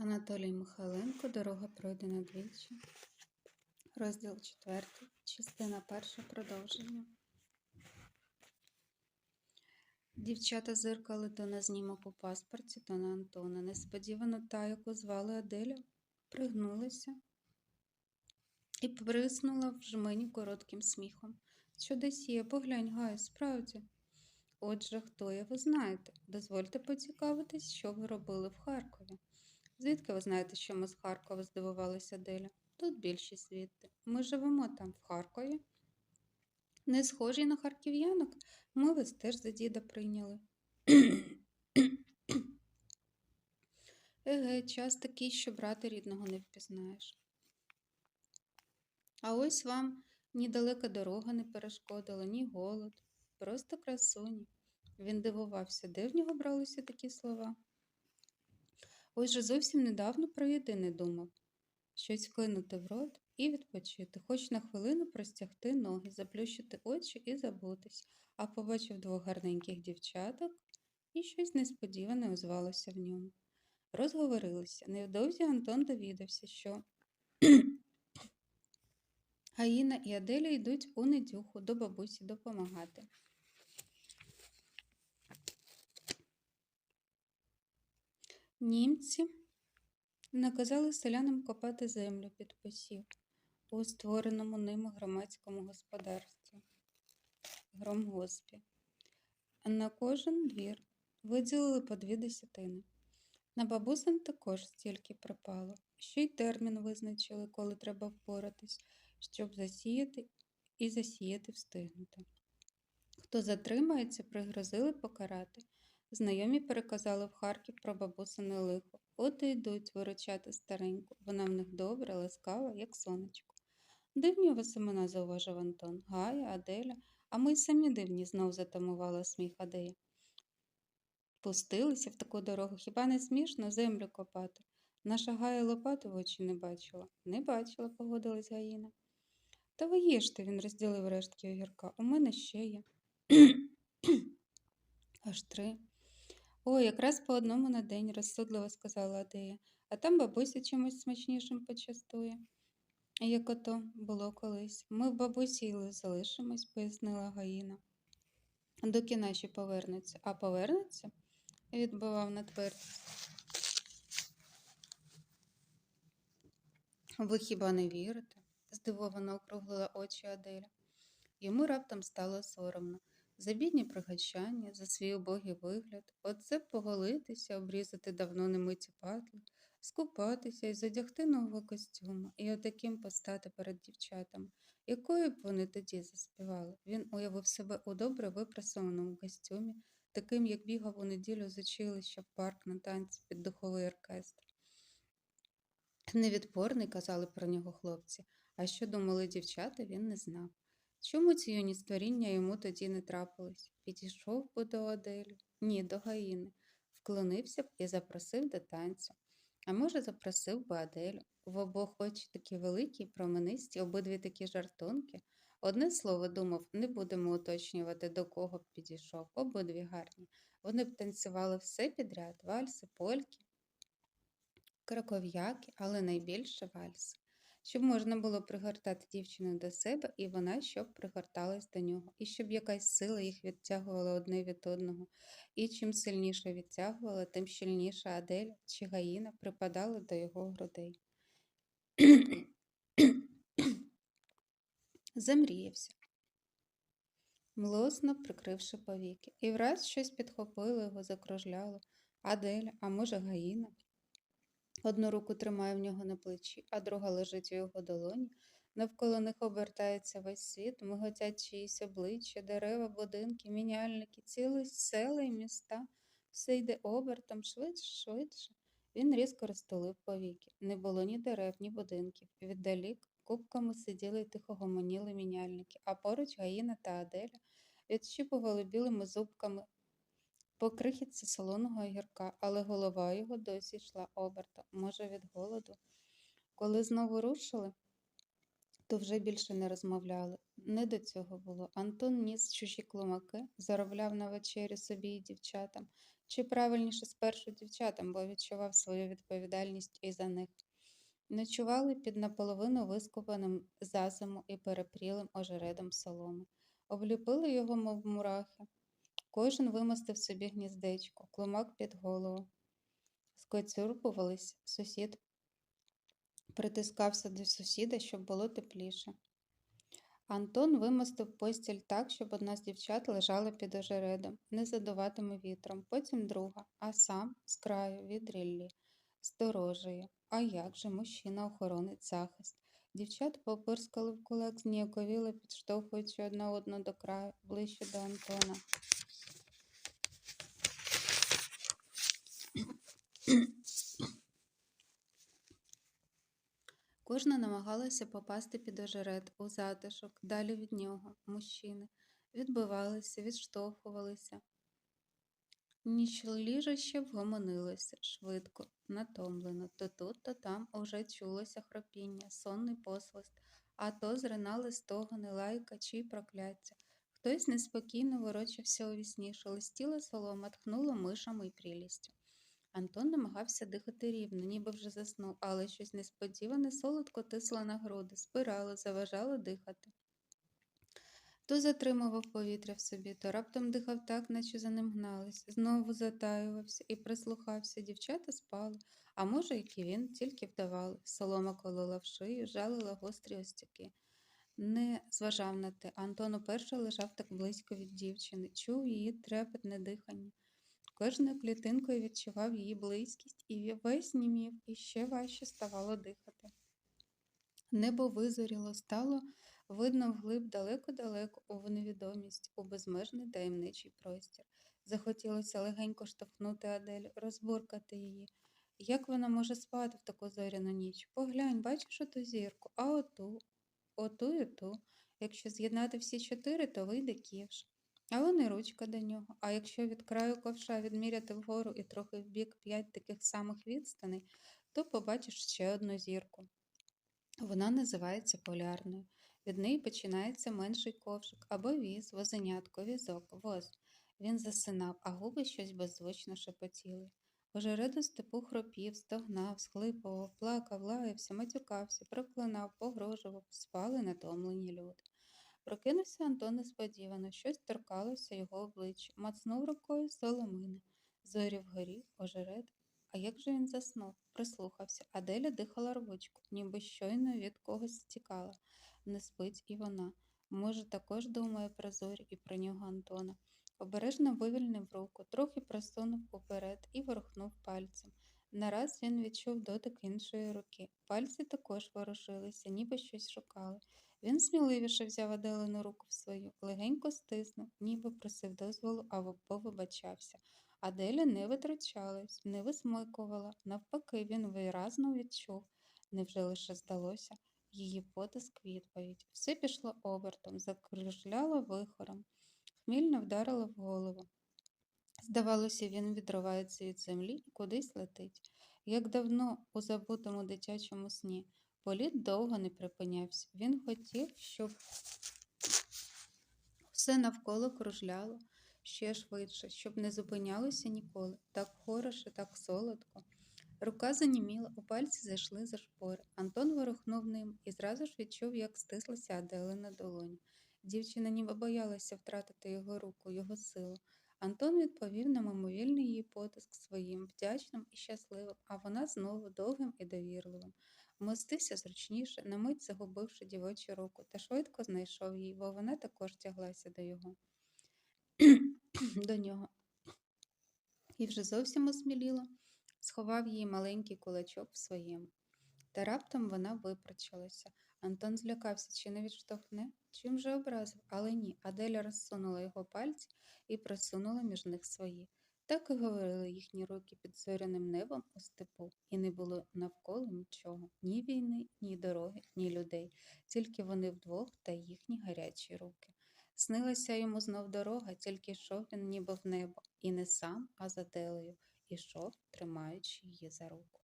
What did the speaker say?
Анатолій Михайленко Дорога пройдена двічі. Розділ четвертий, частина перша продовження. Дівчата зиркали то на знімок у паспорті, то на Антона. Несподівано та, яку звали Аделя, пригнулася і приснула в жмені коротким сміхом. Що десь є, поглянь, Гаю, справді. Отже, хто ви знаєте. Дозвольте поцікавитись, що ви робили в Харкові. Звідки ви знаєте, що ми з Харкова? здивувалася Деля. Тут більшість звідти. Ми живемо там, в Харкові. Не схожі на харків'янок, ми вас теж за діда прийняли. Еге, час такий, що брата рідного не впізнаєш. А ось вам ні далека дорога не перешкодила, ні голод, просто красуні. Він дивувався, де в нього бралися такі слова. Ось же зовсім недавно про єдине думав щось вклинути в рот і відпочити, хоч на хвилину простягти ноги, заплющити очі і забутись, а побачив двох гарненьких дівчаток, і щось несподіване озвалося в ньому. Розговорилися. Невдовзі Антон довідався, що Гаїна і Аделя йдуть у недюху до бабусі допомагати. Німці наказали селянам копати землю під посів у створеному ними громадському господарстві громгоспі. На кожен двір виділили по дві десятини. На бабусин також стільки припало, ще й термін визначили, коли треба впоратись, щоб засіяти і засіяти встигнути. Хто затримається, пригрозили покарати. Знайомі переказали в Харків про бабусине лихо. От і йдуть виручати стареньку. Вона в них добра, ласкава, як сонечко. Дивні у вас імена, зауважив Антон. Гая, Аделя, а ми й самі дивні, знов затамувала сміх Адея. Пустилися в таку дорогу, хіба не смішно землю копати? Наша Гая лопату в очі не бачила. Не бачила, погодилась Гаїна. Та ви їжте, він розділив рештки огірка. У мене ще є. Аж три. О, якраз по одному на день, розсудливо сказала Адея, а там бабуся чимось смачнішим почастує. Як ото було колись. Ми в бабусі залишимось, пояснила Гаїна. Доки наші повернуться. А повернуться? відбивав на твердість. Ви хіба не вірите? здивовано округлила очі Аделя. Йому раптом стало соромно. За бідні пригощання, за свій убогий вигляд, оце поголитися, обрізати давно немиті патли, скупатися і задягти нового костюма, і отаким постати перед дівчатами, якою б вони тоді заспівали. Він уявив себе у добре випрасованому костюмі, таким, як бігав у неділю з училища в парк на танці під духовий оркестр. Невідпорний, казали про нього хлопці, а що думали дівчата, він не знав. Чому ці юні створіння йому тоді не трапилось? Підійшов би до Аделі? Ні, до Гаїни, вклонився б і запросив до танцю. А може, запросив би Аделю. В обох очі такі великі, променисті, обидві такі жартунки. Одне слово думав, не будемо уточнювати, до кого б підійшов, обидві гарні. Вони б танцювали все підряд, вальси, польки, краков'яки, але найбільше вальси щоб можна було пригортати дівчину до себе, і вона щоб пригорталась до нього, і щоб якась сила їх відтягувала одне від одного. І чим сильніше відтягувала, тим щільніша Адель чи Гаїна припадала до його грудей. Замріявся, млосно прикривши повіки, і враз щось підхопило його, закружляло. Аделя, а може, Гаїна. Одну руку тримає в нього на плечі, а друга лежить у його долоні. Навколо них обертається весь світ, миготять чиїсь обличчя, дерева, будинки, міняльники, цілі села і міста. Все йде обертом, швидше, швидше. Він різко розтулив повіки. Не було ні дерев, ні будинків. Віддалік кубками сиділи й тихо гомоніли міняльники, а поруч Гаїна та Аделя відщіпували білими зубками по крихітці солоного огірка, але голова його досі йшла обертом, може, від голоду. Коли знову рушили, то вже більше не розмовляли. Не до цього було. Антон ніс чужі клумаки, заробляв на вечері собі і дівчатам, Чи правильніше спершу дівчатам, бо відчував свою відповідальність і за них. Ночували під наполовину вископаним за зиму і перепрілим ожередом соломи. Обліпили його, мов мурахи. Кожен вимостив собі гніздечко, клумак під голову. Скоцюрбувались, сусід притискався до сусіда, щоб було тепліше. Антон вимостив постіль так, щоб одна з дівчат лежала під ожередом, не задуватиме вітром, потім друга, а сам з краю від ріллі, сторожує. А як же мужчина охоронить захист? Дівчата попирскали в кулак, зніяковіли, підштовхуючи одна одну до краю, ближче до Антона. Кожна намагалася попасти під ожеред, у затишок, далі від нього, мужчини. Відбивалися, відштовхувалися. Ніч ліжище вгомонилося швидко, натомлено. То тут, то там уже чулося хропіння, сонний посвист, а то зринали стогони, лайка чи прокляття. Хтось неспокійно ворочався у вісні, шелестіла солома, тхнуло мишами й прілістю. Антон намагався дихати рівно, ніби вже заснув, але щось несподіване солодко тисло на груди, спирало, заважало дихати. То затримував повітря в собі, то раптом дихав так, наче за ним гнались, знову затаювався і прислухався. Дівчата спали, а може, як і він, тільки вдавали. Солома колола в шию, жалила гострі остяки. Не зважав на те, Антон уперше лежав так близько від дівчини, чув її трепетне дихання. Кожною клітинкою відчував її близькість і весь німів, і ще важче ставало дихати. Небо визоріло, стало видно вглиб далеко-далеко у невідомість, у безмежний таємничий простір. Захотілося легенько штовхнути Адель, розбуркати її. Як вона може спати в таку зоряну ніч? Поглянь, бачиш оту зірку, а оту, оту і ту. Якщо з'єднати всі чотири, то вийде ківш. А вон і ручка до нього. А якщо від краю ковша відміряти вгору і трохи вбік п'ять таких самих відстаней, то побачиш ще одну зірку. Вона називається полярною. Від неї починається менший ковшик або віз, возенятко, візок, воз. Він засинав, а губи щось беззвучно шепотіли. Ожереду степу хропів, стогнав, схлипував, плакав, лаявся, матюкався, проклинав, погрожував, спали натомлені люди. Прокинувся Антон несподівано, щось торкалося його обличчя, мацнув рукою соломини. Зорі вгорі, ожеред. А як же він заснув? Прислухався. Аделя дихала рвучко, ніби щойно від когось стікала. Не спить і вона. Може, також думає про зорі і про нього Антона. Обережно вивільнив руку, трохи просунув уперед і ворухнув пальцем. Нараз він відчув дотик іншої руки. Пальці також ворушилися, ніби щось шукали. Він сміливіше взяв Аделину руку в свою, легенько стиснув, ніби просив дозволу або повибачався. Аделя не витрачалась, не висмикувала. Навпаки, він виразно відчув. Невже лише здалося? Її потиск відповідь. Все пішло обертом, закружляло вихором, хмільно вдарило в голову. Здавалося, він відривається від землі і кудись летить, як давно у забутому дитячому сні. Політ довго не припинявся. Він хотів, щоб все навколо кружляло ще швидше, щоб не зупинялося ніколи. Так хороше, так солодко. Рука заніміла, у пальці зайшли за шпори. Антон ворухнув ним і зразу ж відчув, як стислася Адела на долоні. Дівчина ніби боялася втратити його руку, його силу. Антон відповів на мимовільний її потиск своїм, вдячним і щасливим, а вона знову довгим і довірливим. Вмостився зручніше, на мить загубивши дівочу руку, та швидко знайшов її, бо вона також тяглася до його. до нього. І вже зовсім осміліло, сховав її маленький кулачок в своєму. Та раптом вона випрочилася. Антон злякався, чи не відштовхне, чим же образив, але ні. Аделя розсунула його пальці і просунула між них свої. Так і говорили їхні руки під зоряним небом у степу, і не було навколо нічого ні війни, ні дороги, ні людей, тільки вони вдвох та їхні гарячі руки. Снилася йому знов дорога, тільки йшов він ніби в небо, і не сам, а за Делею, ішов, тримаючи її за руку.